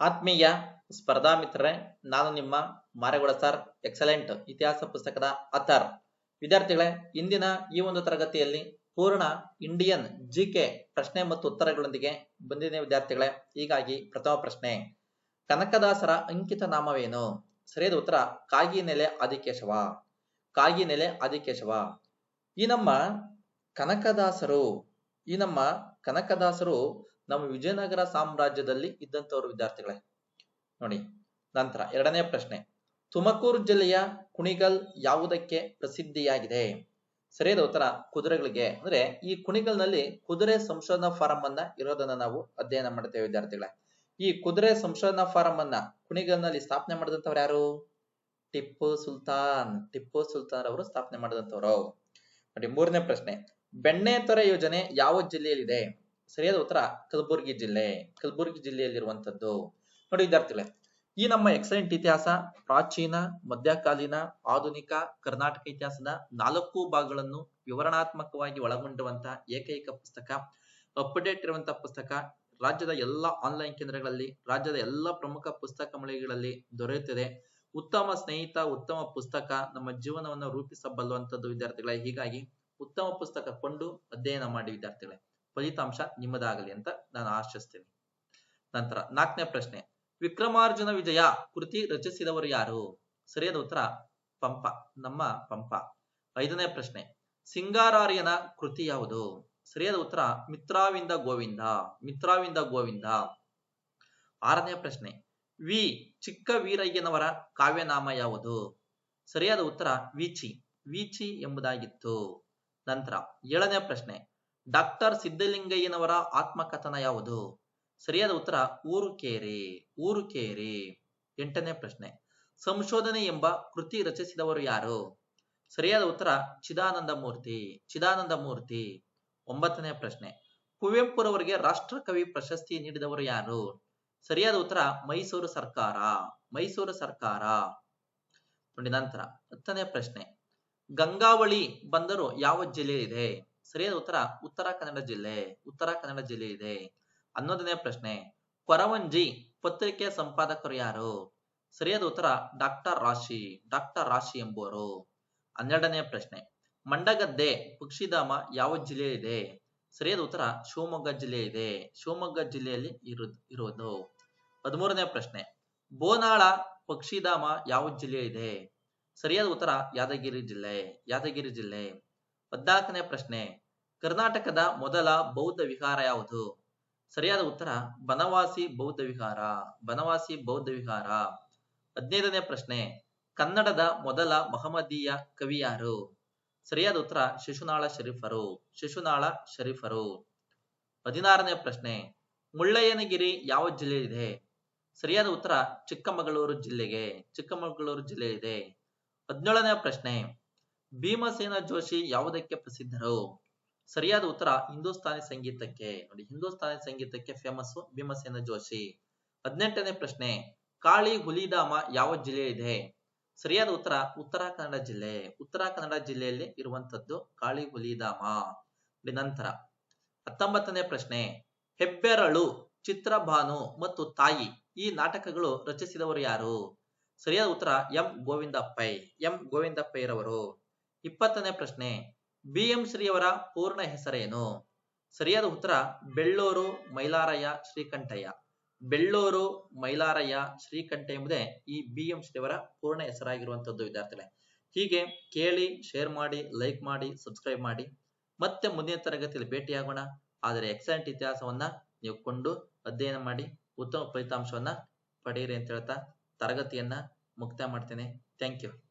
ಆತ್ಮೀಯ ಸ್ಪರ್ಧಾ ಮಿತ್ರರೇ, ನಾನು ನಿಮ್ಮ ಮಾರೇಗೌಡ ಸರ್ ಎಕ್ಸಲೆಂಟ್ ಇತಿಹಾಸ ಪುಸ್ತಕದ ಅಥರ್. ವಿದ್ಯಾರ್ಥಿಗಳೇ, ಇಂದಿನ ಈ ಒಂದು ತರಗತಿಯಲ್ಲಿ ಪೂರ್ಣ ಇಂಡಿಯನ್ ಜಿ ಕೆ ಪ್ರಶ್ನೆ ಮತ್ತು ಉತ್ತರಗಳೊಂದಿಗೆ ಬಂದಿದ್ದೇನೆ ವಿದ್ಯಾರ್ಥಿಗಳೇ. ಹೀಗಾಗಿ ಪ್ರಥಮ ಪ್ರಶ್ನೆ, ಕನಕದಾಸರ ಅಂಕಿತ ನಾಮವೇನು? ಸರಿಯಾದ ಉತ್ತರ, ಕಾಗಿ ನೆಲೆ ಆದಿಕೇಶವ. ಕಾಗಿನೆಲೆ ಆದಿಕೇಶವ. ಈ ನಮ್ಮ ಕನಕದಾಸರು, ಈ ನಮ್ಮ ಕನಕದಾಸರು ನಮ್ಮ ವಿಜಯನಗರ ಸಾಮ್ರಾಜ್ಯದಲ್ಲಿ ಇದ್ದಂತವರು ವಿದ್ಯಾರ್ಥಿಗಳೇ. ನೋಡಿ, ನಂತರ ಎರಡನೇ ಪ್ರಶ್ನೆ. ತುಮಕೂರು ಜಿಲ್ಲೆಯ ಕುಣಿಗಲ್ ಯಾವುದಕ್ಕೆ ಪ್ರಸಿದ್ಧಿಯಾಗಿದೆ? ಸರಿಯಾದ ಉತ್ತರ ಕುದುರೆಗಳಿಗೆ. ಅಂದ್ರೆ ಈ ಕುಣಿಗಲ್ನಲ್ಲಿ ಕುದುರೆ ಸಂಶೋಧನಾ ಫಾರಂ ಅನ್ನ ಇರೋದನ್ನ ನಾವು ಅಧ್ಯಯನ ಮಾಡ್ತೇವೆ ವಿದ್ಯಾರ್ಥಿಗಳೇ. ಈ ಕುದುರೆ ಸಂಶೋಧನಾ ಫಾರಂ ಅನ್ನ ಕುಣಿಗಲ್ನಲ್ಲಿ ಸ್ಥಾಪನೆ ಮಾಡಿದಂಥವ್ರು ಯಾರು? ಟಿಪ್ಪು ಸುಲ್ತಾನ್. ಟಿಪ್ಪು ಸುಲ್ತಾನ್ ಅವರು ಸ್ಥಾಪನೆ ಮಾಡಿದಂಥವ್ರು. ನೋಡಿ, ಮೂರನೇ ಪ್ರಶ್ನೆ. ಬೆಣ್ಣೆ ತೊರೆ ಯೋಜನೆ ಯಾವ ಜಿಲ್ಲೆಯಲ್ಲಿದೆ? ಸರಿಯಾದ ಉತ್ತರ ಕಲಬುರಗಿ ಜಿಲ್ಲೆ, ಕಲಬುರಗಿ ಜಿಲ್ಲೆಯಲ್ಲಿರುವಂತದ್ದು ನೋಡಿ ವಿದ್ಯಾರ್ಥಿಗಳೇ, ಈ ನಮ್ಮ ಎಕ್ಸಲೆಂಟ್ ಇತಿಹಾಸ, ಪ್ರಾಚೀನ, ಮಧ್ಯಕಾಲೀನ, ಆಧುನಿಕ, ಕರ್ನಾಟಕ ಇತಿಹಾಸದ ನಾಲ್ಕು ಭಾಗಗಳನ್ನು ವಿವರಣಾತ್ಮಕವಾಗಿ ಒಳಗೊಂಡಿರುವಂತಹ ಏಕೈಕ ಪುಸ್ತಕ ಅಪ್ಡೇಟ್ ಇರುವಂತಹ ಪುಸ್ತಕ, ರಾಜ್ಯದ ಎಲ್ಲ ಆನ್ಲೈನ್ ಕೇಂದ್ರಗಳಲ್ಲಿ, ರಾಜ್ಯದ ಎಲ್ಲ ಪ್ರಮುಖ ಪುಸ್ತಕ ಮಳಿಗೆಗಳಲ್ಲಿ ದೊರೆಯುತ್ತದೆ. ಉತ್ತಮ ಸ್ನೇಹಿತ, ಉತ್ತಮ ಪುಸ್ತಕ ನಮ್ಮ ಜೀವನವನ್ನು ರೂಪಿಸಬಲ್ಲುವಂತದ್ದು ವಿದ್ಯಾರ್ಥಿಗಳೇ. ಹೀಗಾಗಿ ಉತ್ತಮ ಪುಸ್ತಕ ಕೊಂಡು ಅಧ್ಯಯನ ಮಾಡಿ ವಿದ್ಯಾರ್ಥಿಗಳೇ. ಫಲಿತಾಂಶ ನಿಮ್ಮದಾಗಲಿ ಅಂತ ನಾನು ಆಶಿಸ್ತೇನೆ. ನಂತರ ನಾಲ್ಕನೇ ಪ್ರಶ್ನೆ, ವಿಕ್ರಮಾರ್ಜುನ ವಿಜಯ ಕೃತಿ ರಚಿಸಿದವರು ಯಾರು? ಸರಿಯಾದ ಉತ್ತರ, ಪಂಪ, ನಮ್ಮ ಪಂಪ. ಐದನೇ ಪ್ರಶ್ನೆ, ಸಿಂಗಾರಾರ್ಯನ ಕೃತಿ ಯಾವುದು? ಸರಿಯಾದ ಉತ್ತರ, ಮಿತ್ರಾವಿಂದ ಗೋವಿಂದ ಮಿತ್ರಾವಿಂದ ಗೋವಿಂದ. ಆರನೇ ಪ್ರಶ್ನೆ, ವಿ ಚಿಕ್ಕ ವೀರಯ್ಯನವರ ಕಾವ್ಯನಾಮ ಯಾವುದು? ಸರಿಯಾದ ಉತ್ತರ, ವೀಚಿ ವೀಚಿ ಎಂಬುದಾಗಿತ್ತು. ನಂತರ ಏಳನೇ ಪ್ರಶ್ನೆ ಡಾಕ್ಟರ್ ಸಿದ್ದಲಿಂಗಯ್ಯನವರ ಆತ್ಮಕಥನ ಯಾವುದು? ಸರಿಯಾದ ಉತ್ತರ ಊರುಕೇರಿ ಊರುಕೇರಿ ಎಂಟನೇ ಪ್ರಶ್ನೆ. ಸಂಶೋಧನೆ ಎಂಬ ಕೃತಿ ರಚಿಸಿದವರು ಯಾರು? ಸರಿಯಾದ ಉತ್ತರ, ಚಿದಾನಂದ ಮೂರ್ತಿ ಚಿದಾನಂದ ಮೂರ್ತಿ. ಒಂಬತ್ತನೇ ಪ್ರಶ್ನೆ. ಕುವೆಂಪುರವರಿಗೆ ರಾಷ್ಟ್ರಕವಿ ಪ್ರಶಸ್ತಿ ನೀಡಿದವರು ಯಾರು? ಸರಿಯಾದ ಉತ್ತರ, ಮೈಸೂರು ಸರ್ಕಾರ ಮೈಸೂರು ಸರ್ಕಾರ. ನೋಡಿ ನಂತರ ಹತ್ತನೇ ಪ್ರಶ್ನೆ. ಗಂಗಾವಳಿ ಬಂದರು ಯಾವ ಜಿಲ್ಲೆಯಲ್ಲಿದೆ? ಸರಿಯಾದ ಉತ್ತರ ಉತ್ತರ ಕನ್ನಡ ಜಿಲ್ಲೆ, ಉತ್ತರ ಕನ್ನಡ ಜಿಲ್ಲೆ ಇದೆ ಹನ್ನೊಂದನೇ ಪ್ರಶ್ನೆ. ಕೊರವಂಜಿ ಪತ್ರಿಕೆ ಸಂಪಾದಕರು ಯಾರು? ಸರಿಯಾದ ಉತ್ತರ ಡಾಕ್ಟರ್ ರಾಶಿ ಡಾಕ್ಟರ್ ರಾಶಿ ಎಂಬುವರು. ಹನ್ನೆರಡನೇ ಪ್ರಶ್ನೆ, ಮಂಡಗದ್ದೆ, ಪಕ್ಷಿಧಾಮ ಯಾವ ಜಿಲ್ಲೆಯಲ್ಲಿದೆ ಸರಿಯಾದ ಉತ್ತರ ಶಿವಮೊಗ್ಗ ಜಿಲ್ಲೆ ಇದೆ. ಶಿವಮೊಗ್ಗ ಜಿಲ್ಲೆಯಲ್ಲಿ ಇರು ಇರುವುದು ಹದಿಮೂರನೇ ಪ್ರಶ್ನೆ, ಬೋನಾಳ ಪಕ್ಷಿಧಾಮ ಯಾವ ಜಿಲ್ಲೆ ಇದೆ? ಸರಿಯಾದ ಉತ್ತರ ಯಾದಗಿರಿ ಜಿಲ್ಲೆ ಯಾದಗಿರಿ ಜಿಲ್ಲೆ. ಹದ್ನಾಲ್ಕನೇ ಪ್ರಶ್ನೆ, ಕರ್ನಾಟಕದ ಮೊದಲ ಬೌದ್ಧ ವಿಹಾರ ಯಾವುದು? ಸರಿಯಾದ ಉತ್ತರ, ಬನವಾಸಿ ಬೌದ್ಧ ವಿಹಾರ, ಬನವಾಸಿ ಬೌದ್ಧ ವಿಹಾರ. ಹದಿನೈದನೇ ಪ್ರಶ್ನೆ, ಕನ್ನಡದ ಮೊದಲ ಮಹಮ್ಮದೀಯ ಕವಿ ಯಾರು? ಸರಿಯಾದ ಉತ್ತರ, ಶಿಶುನಾಳ ಶರೀಫರು ಶಿಶುನಾಳ ಶರೀಫರು. ಹದಿನಾರನೇ ಪ್ರಶ್ನೆ, ಮುಳ್ಳಯ್ಯನಗಿರಿ ಯಾವ ಜಿಲ್ಲೆಯಲ್ಲಿದೆ? ಸರಿಯಾದ ಉತ್ತರ, ಚಿಕ್ಕಮಗಳೂರು ಜಿಲ್ಲೆಗೆ, ಚಿಕ್ಕಮಗಳೂರು ಜಿಲ್ಲೆ ಇದೆ ಹದಿನೇಳನೇ ಪ್ರಶ್ನೆ ಭೀಮಸೇನ ಜೋಶಿ ಯಾವುದಕ್ಕೆ ಪ್ರಸಿದ್ಧರು? ಸರಿಯಾದ ಉತ್ತರ ಹಿಂದೂಸ್ತಾನಿ ಸಂಗೀತಕ್ಕೆ. ನೋಡಿ, ಹಿಂದೂಸ್ತಾನಿ ಸಂಗೀತಕ್ಕೆ ಫೇಮಸ್ ಭೀಮಸೇನ ಜೋಶಿ. ಹದಿನೆಂಟನೇ ಪ್ರಶ್ನೆ, ಕಾಳಿ ಹುಲಿಧಾಮ ಯಾವ ಜಿಲ್ಲೆಯಲ್ಲಿದೆ? ಸರಿಯಾದ ಉತ್ತರ ಉತ್ತರ ಕನ್ನಡ ಜಿಲ್ಲೆ. ಉತ್ತರ ಕನ್ನಡ ಜಿಲ್ಲೆಯಲ್ಲಿ ಇರುವಂತದ್ದು ಕಾಳಿ ಹುಲಿಧಾಮ. ನಂತರ ಹತ್ತೊಂಬತ್ತನೇ ಪ್ರಶ್ನೆ, ಹೆಬ್ಬೆರಳು, ಚಿತ್ರಭಾನು ಮತ್ತು ತಾಯಿ ಈ ನಾಟಕಗಳು ರಚಿಸಿದವರು ಯಾರು? ಸರಿಯಾದ ಉತ್ತರ ಎಂ ಗೋವಿಂದಪ್ಪೈ. ಎಂ ಗೋವಿಂದಪ್ಪಯ್ಯರವರು ಇಪ್ಪತ್ತನೇ ಪ್ರಶ್ನೆ ಬಿ ಎಂ ಶ್ರೀಯವರ ಪೂರ್ಣ ಹೆಸರೇನು? ಸರಿಯಾದ ಉತ್ತರ, ಬೆಳ್ಳೂರು ಮೈಲಾರಯ್ಯ ಶ್ರೀಕಂಠಯ್ಯ. ಬೆಳ್ಳೂರು ಮೈಲಾರಯ್ಯ ಶ್ರೀಕಂಠ ಎಂಬುದೇ ಈ ಬಿ ಎಂ ಶ್ರೀಯವರ ಪೂರ್ಣ ಹೆಸರಾಗಿರುವಂತದ್ದು ವಿದ್ಯಾರ್ಥಿಗಳೇ. ಹೀಗೆ ಕೇಳಿ ಶೇರ್ ಮಾಡಿ ಲೈಕ್ ಮಾಡಿ ಸಬ್ಸ್ಕ್ರೈಬ್ ಮಾಡಿ. ಮತ್ತೆ ಮುಂದಿನ ತರಗತಿಯಲ್ಲಿ ಭೇಟಿಯಾಗೋಣ. ಆದರೆ ಎಕ್ಸಲೆಂಟ್ ಇತಿಹಾಸವನ್ನ ನೀವು ಕೊಂಡು ಅಧ್ಯಯನ ಮಾಡಿ, ಉತ್ತಮ ಫಲಿತಾಂಶವನ್ನ ಪಡೆಯಿರಿ ಅಂತ ಹೇಳ್ತಾ ತರಗತಿಯನ್ನ ಮುಕ್ತಾಯ ಮಾಡ್ತೇನೆ. Thank you